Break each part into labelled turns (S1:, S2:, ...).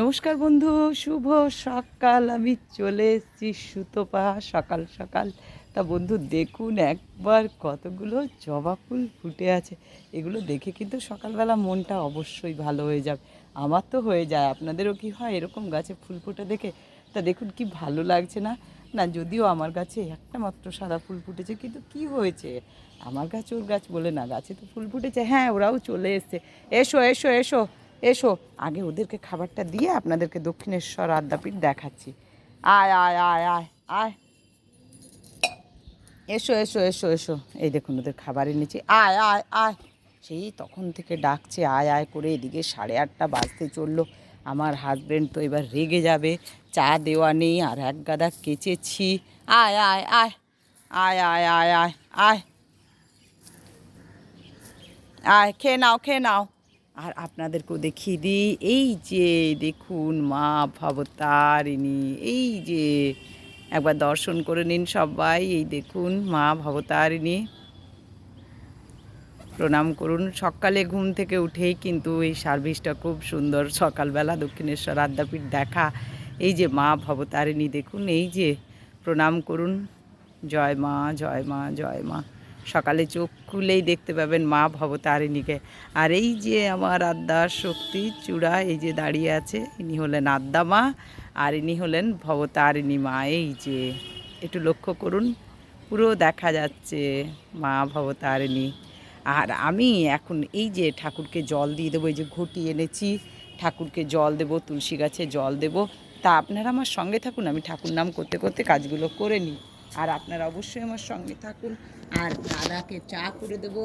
S1: নমস্কার বন্ধু শুভ সকাল আমি চলে এসেছি সুতোপা সকাল সকাল তা বন্ধু দেখুন একবার কতগুলো জবা ফুল ফুটে আছে এগুলো দেখে কিন্তু সকালবেলা মনটা অবশ্যই ভালো হয়ে যাবে আমার তো হয়ে যায় আপনাদেরও কি হয় এরকম গাছে ফুল ফুটে দেখে তা দেখুন কি ভালো লাগছে না না যদিও আমার গাছে একটা মাত্র সাদা ফুল ফুটেছে কিন্তু কি হয়েছে আমার গাছ ওর গাছ বলে না গাছে তো ফুল ফুটেছে হ্যাঁ ওরাও চলে এসছে এসো এসো এসো এসো আগে ওদেরকে খাবারটা দিয়ে আপনাদেরকে দক্ষিণেশ্বর আদ্যাপীঠ দেখাচ্ছি আয় আয় আয় আয় আয় এসো এসো এসো এসো এই দেখুন ওদের খাবারের নিচে আয় আয় আয় সেই তখন থেকে ডাকছে আয় আয় করে এদিকে সাড়ে আটটা বাজতে চললো আমার হাজব্যান্ড তো এবার রেগে যাবে চা দেওয়া নেই আর এক গাদা কেচেছি আয় আয় আয় আয় আয় আয় আয় আয় আয় খেয়ে নাও খেয়ে নাও আর আপনাদেরকেও দেখিয়ে দিই এই যে দেখুন মা ভবতারিণী এই যে একবার দর্শন করে নিন সবাই এই দেখুন মা ভবতারিণী প্রণাম করুন সকালে ঘুম থেকে উঠেই কিন্তু এই সার্ভিসটা খুব সুন্দর সকালবেলা দক্ষিণেশ্বর আদ্যাপীঠ দেখা এই যে মা ভবতারিণী দেখুন এই যে প্রণাম করুন জয় মা জয় মা জয় মা সকালে চোখ খুলেই দেখতে পাবেন মা ভবতারিণীকে আর এই যে আমার আদ্যা শক্তি চূড়া এই যে দাঁড়িয়ে আছে ইনি হলেন আদ্যা মা আর ইনি হলেন ভবতারিণী মা এই যে একটু লক্ষ্য করুন পুরো দেখা যাচ্ছে মা ভবতারিণী আর আমি এখন এই যে ঠাকুরকে জল দিয়ে দেবো এই যে ঘটি এনেছি ঠাকুরকে জল দেব তুলসী গাছে জল দেব তা আপনারা আমার সঙ্গে থাকুন আমি ঠাকুর নাম করতে করতে কাজগুলো করে নিই আর আপনারা অবশ্যই আমার সঙ্গে থাকুন আর দাদাকে চা করে দেবো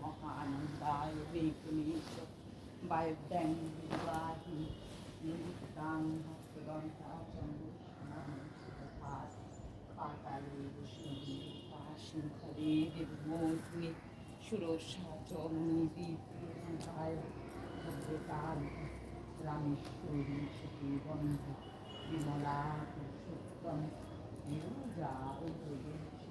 S1: মহানন্দায় বিপুলেশ বায়ুদ্যাং বিবাহি নিতাং হস্তগন্তা চন্দ্রভাস পাতালে বসুনি পাশিংহরে দেবমূর্তি সুরসা চমনি বিপুলায় ভদ্রতাল রামেশ্বরী সুখী বন্ধ বিমলা সত্যম নিরুজা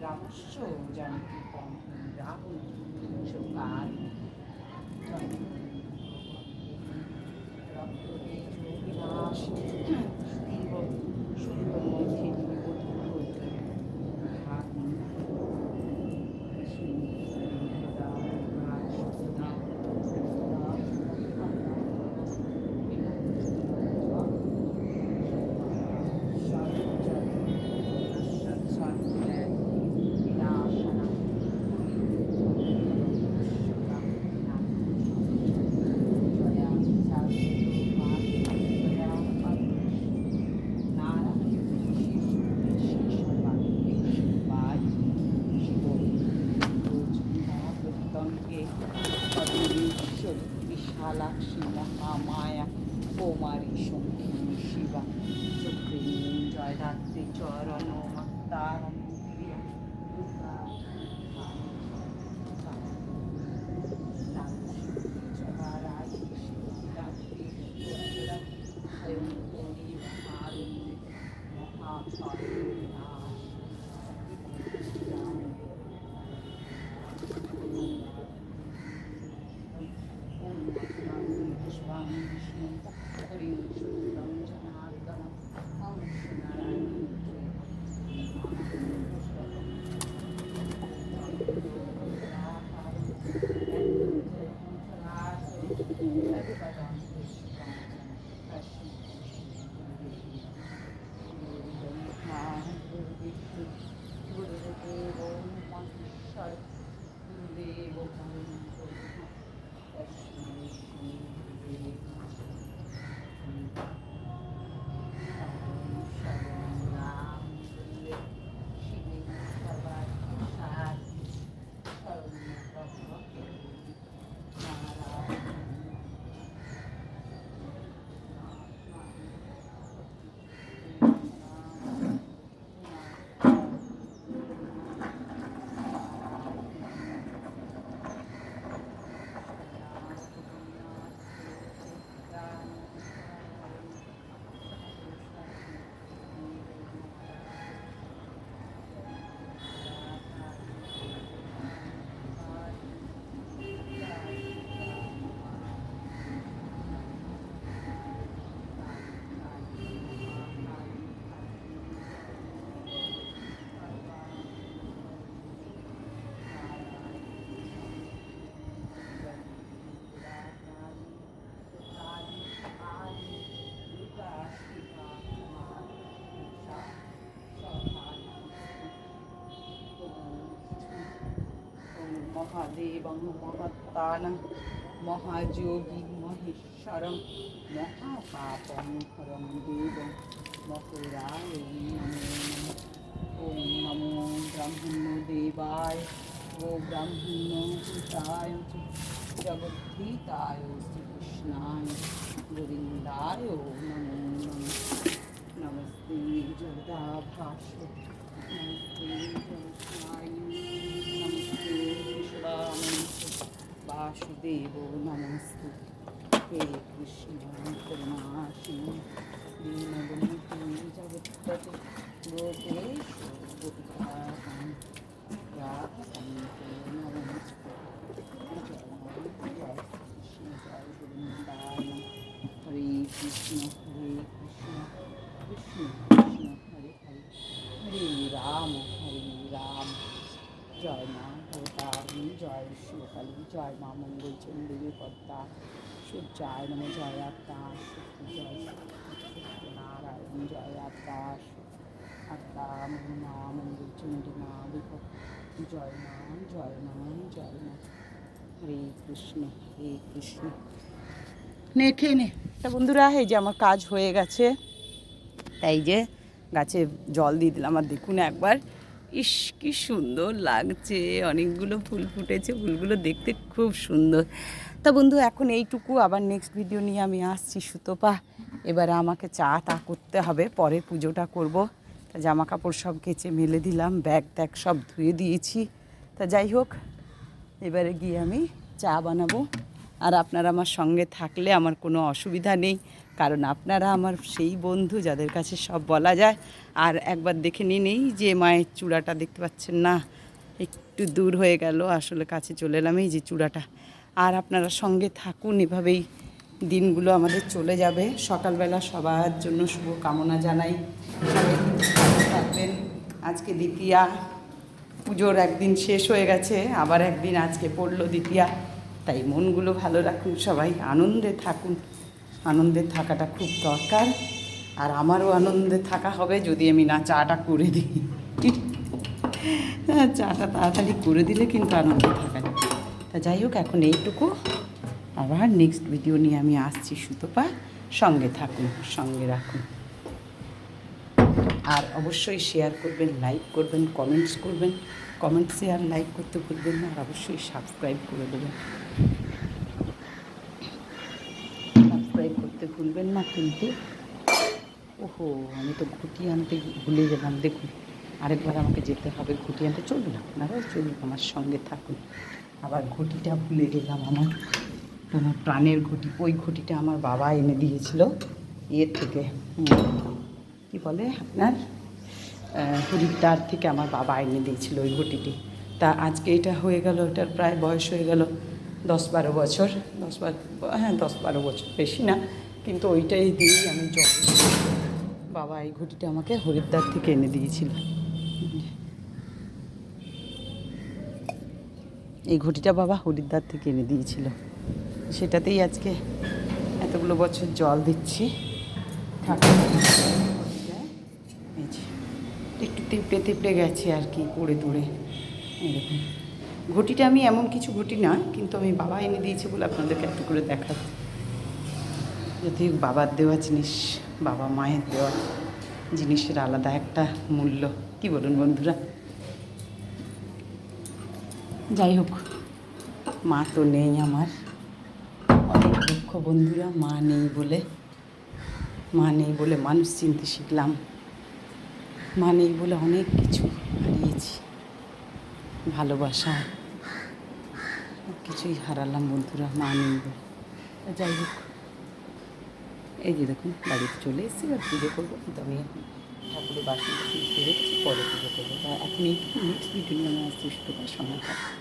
S2: 咱们说，咱们去碰碰，咱们去玩。কৌমারী সঙ্গী শিবা সুপ্রিম জয় ধাত্রী চরণ মত্তারণ মহাদেবং মহত্তানং মহাযোগী মহেশ্বরং মহাপাপং হরং দেবং মহুরায় ওম নমো ব্রাহ্মণ্য দেবায় ও ব্রাহ্মণ্য হিতায় জগদ্ধিতায় শ্রীকৃষ্ণায় গোবিন্দায় নমো নম নমস্তে জগদাভাষ নমস্তে জগৎ वासुदेवो नमस्तु हे कृष्ण करुणाशिनी दीनबन्धु जगत्पति गोपेश गोपिकां या सन्ते नमस्तु हरे कृष्ण हरे कृष्ण कृष्ण জয় মা ভূতাহরি জয় শিবকালী জয় মা মঙ্গল চন্দ্রী বিপত্তা সূর্যায় নম জয় আত্মা শক্তি জয় সত্যনারায়ণ জয় আত্মা আত্মা মা মঙ্গলচণ্ডী মা বিপদ জয় মা জয় মা জয় মা হরে কৃষ্ণ হরে কৃষ্ণ
S1: নে খেয়ে নে তা বন্ধুরা এই যে আমার কাজ হয়ে গেছে তাই যে গাছে জল দিয়ে দিলাম আর দেখুন একবার ইস কি সুন্দর লাগছে অনেকগুলো ফুল ফুটেছে ফুলগুলো দেখতে খুব সুন্দর তা বন্ধু এখন এইটুকু আবার নেক্সট ভিডিও নিয়ে আমি আসছি সুতোপা এবারে আমাকে চা তা করতে হবে পরে পুজোটা করব তা জামা কাপড় সব কেচে মেলে দিলাম ব্যাগ ত্যাগ সব ধুয়ে দিয়েছি তা যাই হোক এবারে গিয়ে আমি চা বানাবো আর আপনারা আমার সঙ্গে থাকলে আমার কোনো অসুবিধা নেই কারণ আপনারা আমার সেই বন্ধু যাদের কাছে সব বলা যায় আর একবার দেখে নিন এই যে মায়ের চূড়াটা দেখতে পাচ্ছেন না একটু দূর হয়ে গেল আসলে কাছে চলে এলাম এই যে চূড়াটা আর আপনারা সঙ্গে থাকুন এভাবেই দিনগুলো আমাদের চলে যাবে সকালবেলা সবার জন্য শুভ কামনা জানাই থাকবেন আজকে দ্বিতীয়া পুজোর একদিন শেষ হয়ে গেছে আবার একদিন আজকে পড়লো দ্বিতীয়া তাই মনগুলো ভালো রাখুন সবাই আনন্দে থাকুন আনন্দে থাকাটা খুব দরকার আর আমারও আনন্দে থাকা হবে যদি আমি না চাটা করে দিই হ্যাঁ, চাটা তাড়াতাড়ি করে দিলে কিন্তু আনন্দে থাকা যাবে তা যাই হোক এখন এইটুকু আবার নেক্সট ভিডিও নিয়ে আমি আসছি সুতোপা সঙ্গে থাকুন সঙ্গে রাখুন আর অবশ্যই শেয়ার করবেন লাইক করবেন কমেন্টস করবেন কমেন্টস শেয়ার লাইক করতে ভুলবেন না আর অবশ্যই সাবস্ক্রাইব করে দেবেন ভুলবেন না কিন্তু ওহো আমি তো ঘুটি আনতে ভুলে গেলাম দেখুন আরেকবার আমাকে যেতে হবে ঘুটি আনতে চলুন আপনারা চলুন আমার সঙ্গে থাকুন আবার ঘটিটা ভুলে গেলাম আমার কোনো প্রাণের ঘটি ওই ঘুটিটা আমার বাবা এনে দিয়েছিল ইয়ের থেকে কি বলে আপনার হরিদ্বার থেকে আমার বাবা এনে দিয়েছিল ওই ঘুটিটি তা আজকে এটা হয়ে গেল এটার প্রায় বয়স হয়ে গেল দশ বারো বছর দশ বারো হ্যাঁ দশ বারো বছর বেশি না কিন্তু ওইটাই দিয়েই আমি জল বাবা এই ঘটিটা আমাকে হরিদ্বার থেকে এনে দিয়েছিল এই ঘটিটা বাবা হরিদ্বার থেকে এনে দিয়েছিল সেটাতেই আজকে এতগুলো বছর জল দিচ্ছি একটু তিপড়ে তিপড়ে গেছে আর কি পড়ে দূরে ঘটিটা আমি এমন কিছু ঘটি না কিন্তু আমি বাবা এনে দিয়েছি বলে আপনাদেরকে একটু করে দেখাচ্ছি যদি বাবার দেওয়া জিনিস বাবা মায়ের দেওয়া জিনিসের আলাদা একটা মূল্য কি বলুন বন্ধুরা যাই হোক মা তো নেই আমার অনেক দুঃখ বন্ধুরা মা নেই বলে মা নেই বলে মানুষ চিনতে শিখলাম মা নেই বলে অনেক কিছু হারিয়েছি ভালোবাসা কিছুই হারালাম বন্ধুরা মা নেই বলে যাই হোক এই যে দেখুন বাড়িতে চলে এসেছি আর পুজো করবো কিন্তু আমি ঠাকুরের বাসি পেরেছি পরে পুজো করবো এখন এইটুকু নেক্সট ভিডিও নিয়ে আমার আসছি সঙ্গে